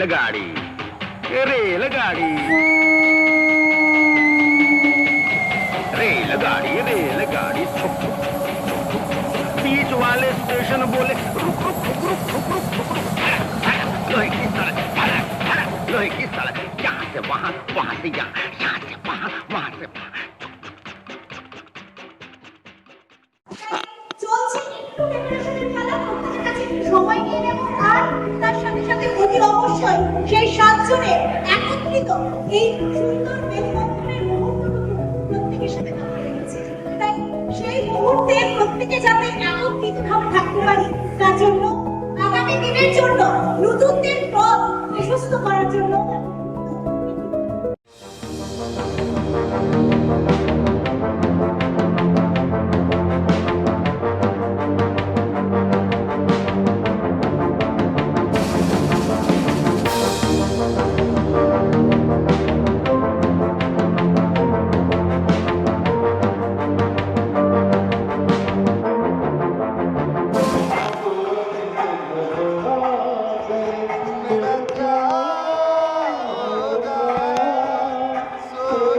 रेलगाड़ी रेलगाड़ी। रेलगाड़ी रेलगाड़ी छुक छुक। बीच वाले स्टेशन बोले, रुक रुक रुक रुक रुक रुक रुक रुक। लोहे की सड़क लोहे की सड़क। यहाँ से वहाँ वहाँ से यहाँ यहाँ से वहाँ वहाँ से वहाँ। অবশ্যই সেই সাতজনে একত্রিত এই সুন্দর মেলবন্ধনের মুহূর্তটুকু প্রত্যেকের সাথে তাই সেই মুহূর্তে প্রত্যেকে যাতে একত্রিত ভাবে থাকতে পারি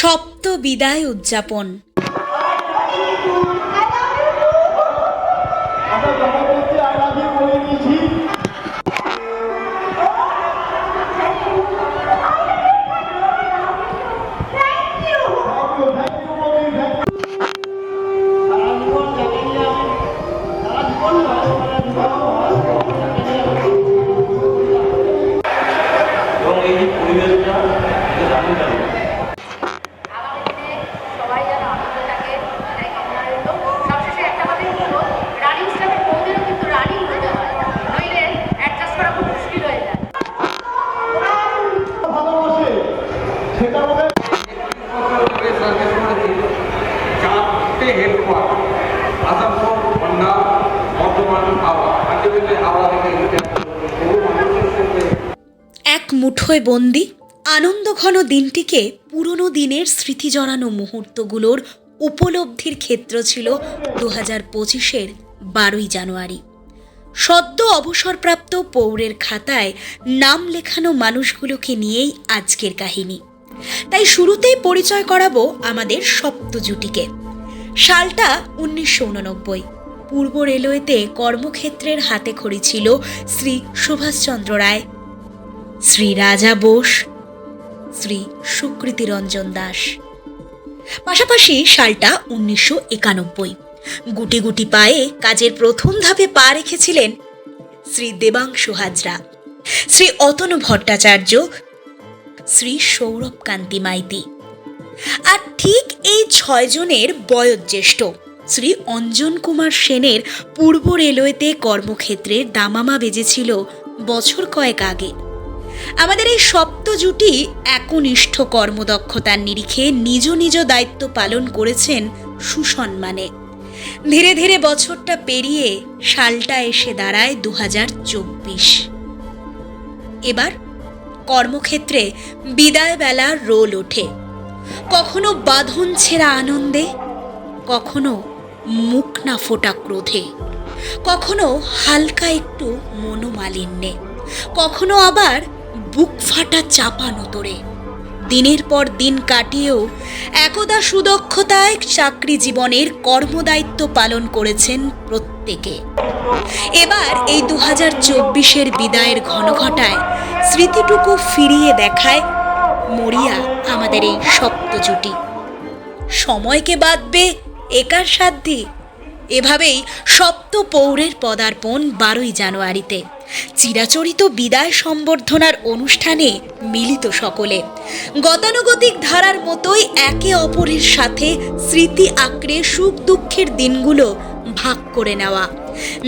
সপ্ত বিদায় উদযাপন। আসানসোল থেকে বহু মানুষের সাথে। এক মুঠোয় বন্দি, আনন্দঘন দিনটিকে পুরনো দিনের স্মৃতি জড়ানো মুহূর্তগুলোর উপলব্ধির ক্ষেত্র ছিল দু হাজার পঁচিশের বারোই জানুয়ারি। সদ্য অবসরপ্রাপ্ত পৌরের খাতায় নাম লেখানো মানুষগুলোকে নিয়েই আজকের কাহিনী। তাই শুরুতেই পরিচয় করাবো আমাদের সপ্ত জুটিকে সালটা উনিশশো উননব্বই। পূর্ব রেলওয়েতে কর্মক্ষেত্রের হাতে খড়ি ছিল শ্রী সুভাষচন্দ্র রায়। শ্রী রাজা বোস, শ্রী সুকৃতি রঞ্জন দাস। পাশাপাশি সালটা উনিশশো একানব্বই। গুটি গুটি পায়ে কাজের প্রথম ধাপে পা রেখেছিলেন শ্রী দেবাংশু হাজরা। শ্রী অতনু ভট্টাচার্য, শ্রী সৌরভ কান্তি মাইতি। আর ঠিক এই ছয়জনের বয়োজ্যেষ্ঠ। শ্রী অঞ্জন কুমার সেনের পূর্ব রেলওয়েতে কর্মক্ষেত্রের দামামা বেজেছিল বছর কয়েক আগে। আমাদের এই সপ্ত জুটি একনিষ্ঠ কর্মদক্ষতার নিরিখে নিজ নিজ দায়িত্ব পালন করেছেন সুসম্মানে ধীরে ধীরে বছরটা পেরিয়ে সালটা এসে দাঁড়ায় দু এবার কর্মক্ষেত্রে বিদায় বেলার রোল ওঠে। কখনো বাঁধন ছেঁড়া আনন্দে, কখনো মুখ না ফোটা ক্রোধে, কখনো হালকা একটু মনোমালিন্যে, কখনো আবার বুক ফাটা চাপানো তোরে দিনের পর দিন কাটিয়েও একদা সুদক্ষতায় চাকরি জীবনের কর্মদায়িত্ব পালন করেছেন প্রত্যেকে। এবার এই দু হাজার চব্বিশের বিদায়ের ঘনঘটায় স্মৃতিটুকু ফিরিয়ে দেখায় মরিয়া আমাদের এই সপ্ত জুটি। সময়কে বাঁধবে একার সাধ্যে। এভাবেই সপ্ত পৌরের পদার্পণ বারোই জানুয়ারিতে। চিরাচরিত বিদায় সম্বর্ধনার অনুষ্ঠানে মিলিত সকলে। গতানুগতিক ধারার মতোই একে অপরের সাথে স্মৃতি আঁকড়ে সুখ দুঃখের দিনগুলো ভাগ করে নেওয়া।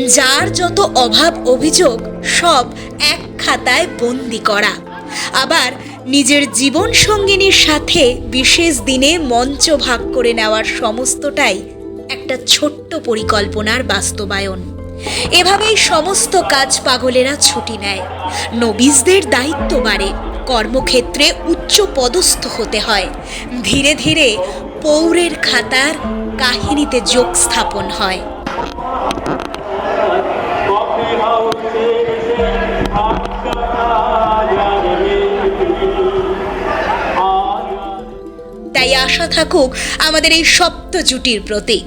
যার যত অভাব অভিযোগ সব এক খাতায় বন্দি করা। আবার নিজের জীবন সঙ্গিনীর সাথে বিশেষ দিনে মঞ্চ ভাগ করে নেওয়ার সমস্তটাই একটা ছোট্ট পরিকল্পনার বাস্তবায়ন। এভাবেই সমস্ত কাজ পাগলেরা ছুটি নেয়। নবিজদের দায়িত্ব বাড়ে, কর্মক্ষেত্রে উচ্চ পদস্থ হতে হয়। ধীরে ধীরে পৌরের খাতার কাহিনীতে যোগ স্থাপন হয়। তাই আশা থাকুক আমাদের এই সপ্ত জুটির প্রতি।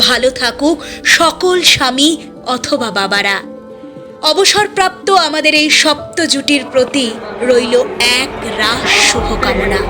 ভালো থাকুক সকল স্বামী অথবা বাবারা। অবসরপ্রাপ্ত আমাদের এই সপ্ত জুটির প্রতি রইল এক রাস শুভকামনা।